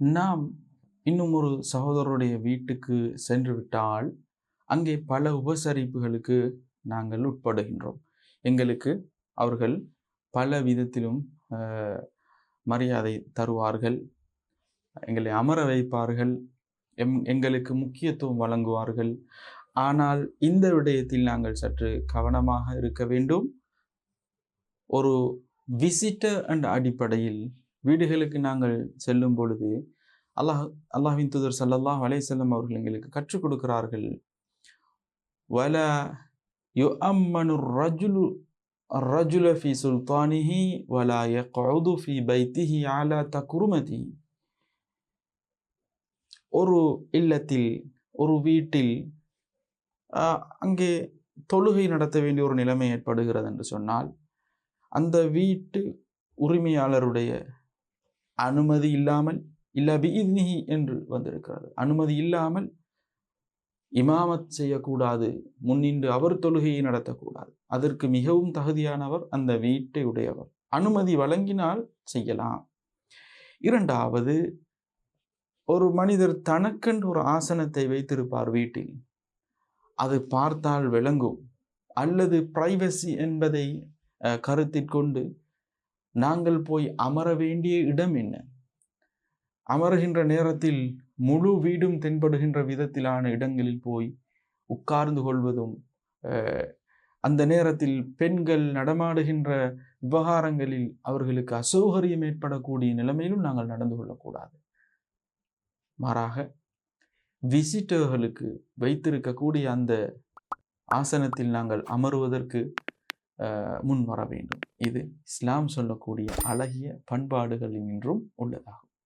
நாம் இன்னும் ஒரு சகோதரருடைய வீட்டுக்கு சென்று விட்டால் அங்கே பல உபசரிப்புகளுக்கு நாங்கள் உட்படுகின்றோம். எங்களுக்கு அவர்கள் பல விதத்திலும் மரியாதை தருவார்கள் எங்களை அமர வைப்பார்கள் எம் எங்களுக்கு முக்கியத்துவம் வழங்குவார்கள். ஆனால் இந்த விடயத்தில் நாங்கள் சற்று கவனமாக இருக்க வேண்டும். ஒரு விசிட்டர் அண்ட் அடிப்படையில் வீடுகளுக்கு நாங்கள் செல்லும் பொழுது அல்லாஹ் அல்லாஹ்வின் தூதர் ஸல்லல்லாஹு அலைஹி வஸல்லம் அவர்கள் எங்களுக்கு கற்றுக் கொடுக்கிறார்கள் வல யுஅம்மனு ரஜுலு الرجل في سلطانه ولا يقعد في بيته على تكرمته ஒரு இல்லத்தில் ஒரு வீட்டில் ஆஹ், அங்கே தொழுகை நடத்த வேண்டிய ஒரு நிலைமை ஏற்படுகிறது என்று சொன்னால் அந்த வீட்டு உரிமையாளருடைய அனுமதி இல்லாமல் இல்லா பிஇத்னிஹி என்று வந்திருக்கிறது. அனுமதி இல்லாமல் இமாமத் செய்யக்கூடாது முன்னின்று அவர் தொழுகையை நடத்தக்கூடாது. அதற்கு மிகவும் தகுதியானவர் அந்த வீட்டை உடையவர். அனுமதி வழங்கினால் செய்யலாம். இரண்டாவது ஒரு மனிதர் தனக்கென்று ஒரு ஆசனத்தை வைத்திருப்பார் வீட்டில். அது பார்த்தால் விளங்கும். அல்லது பிரைவசி என்பதை அஹ், கருத்தில் கொண்டு நாங்கள் போய் அமர வேண்டிய இடம் என்ன? அமருகின்ற நேரத்தில் முழு வீடும் தென்படுகின்ற விதத்திலான இடங்களில் போய் உட்கார்ந்து கொள்வதும் அந்த நேரத்தில் பெண்கள் நடமாடுகின்ற விவகாரங்களில் அவர்களுக்கு அசௌகரியம் ஏற்படக்கூடிய நிலைமையிலும் நாங்கள் நடந்து கொள்ளக்கூடாது. மாறாக விசிட்டர்களுக்கு வைத்திருக்கக்கூடிய அந்த ஆசனத்தில் நாங்கள் அமருவதற்கு முன்வர முன் வர வேண்டும். இது இஸ்லாம் சொல்லக்கூடிய அழகிய பண்பாடுகளில் நின்றும் உள்ளதாகும்.